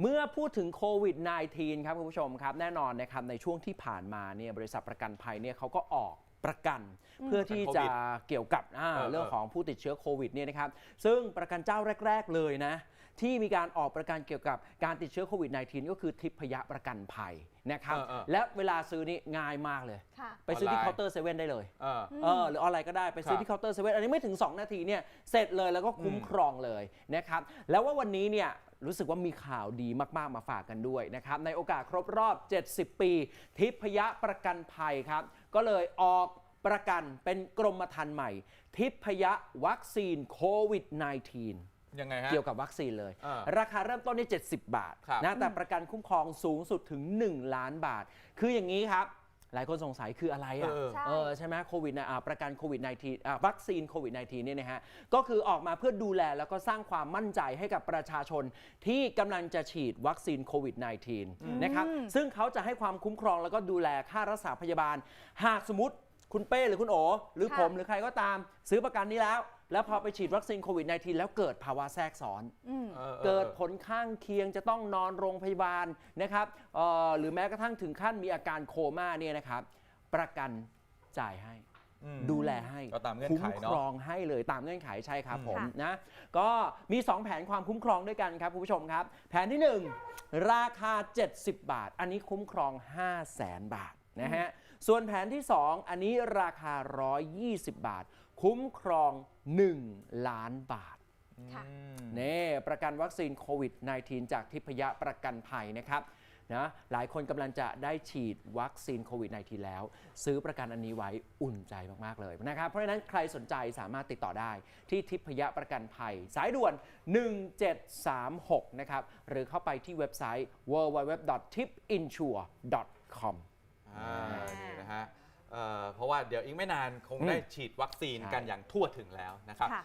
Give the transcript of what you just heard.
เมื่อพูดถึงโควิด -19 ครับคุณผู้ชมครับ แน่นอนนะครับในช่วงที่ผ่านมาเนี่ยบริษัทประกันภัยเนี่ยเขาก็ออกประกันเพื่อที่จะเกี่ยวกับอ่าเออเรื่องของผู้ติดเชื้อโควิดเนี่ยนะครับ ซึ่งประกันเจ้าแรก ๆ เลยนะ ที่มีการออกประกันเกี่ยวกับการติดเชื้อโควิด -19 ก็คือทิพยประกันภัยนะครับเออเออและเวลาซื้อนี่ง่ายมากเลย ค่ะ ไปซื้อที่ออนไลน์ เคาน์เตอร์เซเว่นได้เลยเออ เออหรือออนไลน์ก็ได้ไปซื้อครับที่เคาน์เตอร์เซเว่นอันนี้ไม่ถึง 2 นาทีเนี่ยเสร็จเลยแล้วก็คุ้มอืมครองเลยนะครับแล้วว่าวันนี้เนี่ยรู้สึกว่ามีข่าวดีมากๆมาฝากกันด้วยนะครับในโอกาสครบรอบ 70 ปี ทิพยประกันภัยครับ ก็เลยออกประกันเป็นกรมธรรม์ใหม่ ทิพยวัคซีนโควิด -19 ยังไงฮะ เกี่ยวกับวัคซีนเลย อ่าราคาเริ่มต้นที่ 70 บาทครับ นะแต่ประกันคุ้มครองสูงสุดถึง 1 ล้านบาท คืออย่างนี้ครับ หลายคนสงสัยคืออะไรอะ เออ ใช่ เออใช่ไหมโควิดนะอ่าประกันโควิด -19 อ่าวัคซีนโควิด -19 เนี่ยนะฮะก็คือออกมาเพื่อดูแลแล้วก็สร้างความมั่นใจให้กับประชาชนที่กำลังจะฉีดวัคซีนโควิด -19 นะครับซึ่งเขาจะให้ความคุ้มครองแล้วก็ดูแลค่ารักษาพยาบาล หากสมมติคุณเป้หรือคุณโอหรือค่ะ ผมหรือใครก็ตาม ซื้อประกันนี้แล้ว แล้วพอไปฉีดวัคซีนโควิด -19 แล้วเกิดภาวะแทรกซ้อนอืมออออเกิดผลข้างเคียงจะต้องนอนโรงพยาบาลนะครับเอ่อหรือแม้กระทั่งถึงขั้นมีอาการโคม่าเนี่ยนะครับ ประกันจ่ายให้ อืม ดูแลให้ก็ตามเงื่อนคุ้มไขคเนาะรองให้เลยตามเงื่อนไขใช่ครับอืมผมค่ะนะก็มี 2 แผนความคุ้มครองด้วยกันครับคุณผู้ชมครับ แผนที่ 1 ราคา 70 บาท อันนี้คุ้มครอง 5 0 0แสนบาทนะฮะ ส่วนแผนที่ 2 อันนี้ราคา 120 บาท คุ้มครอง 1 ล้านบาทค่ะอืมนี่ประกันวัคซีนโควิด -19 จากทิพยประกันภัยนะครับนะหลายคนกำลังจะได้ฉีดวัคซีนโควิด -19 แล้ว ซื้อประกันอันนี้ไว้อุ่นใจมาก ๆ เลยนะครับ เพราะฉะนั้นใครสนใจสามารถติดต่อได้ที่ทิพยประกันภัย สายด่วน 1736 นะครับ หรือเข้าไปที่เว็บไซต์ www.tipinsure.com อ่านี่นะฮะเอ่อเพราะว่าเดี๋ยวอีกไม่นานคงได้ฉีดวัคซีนกันใช่อย่างทั่วถึงแล้วนะครับ ค่ะ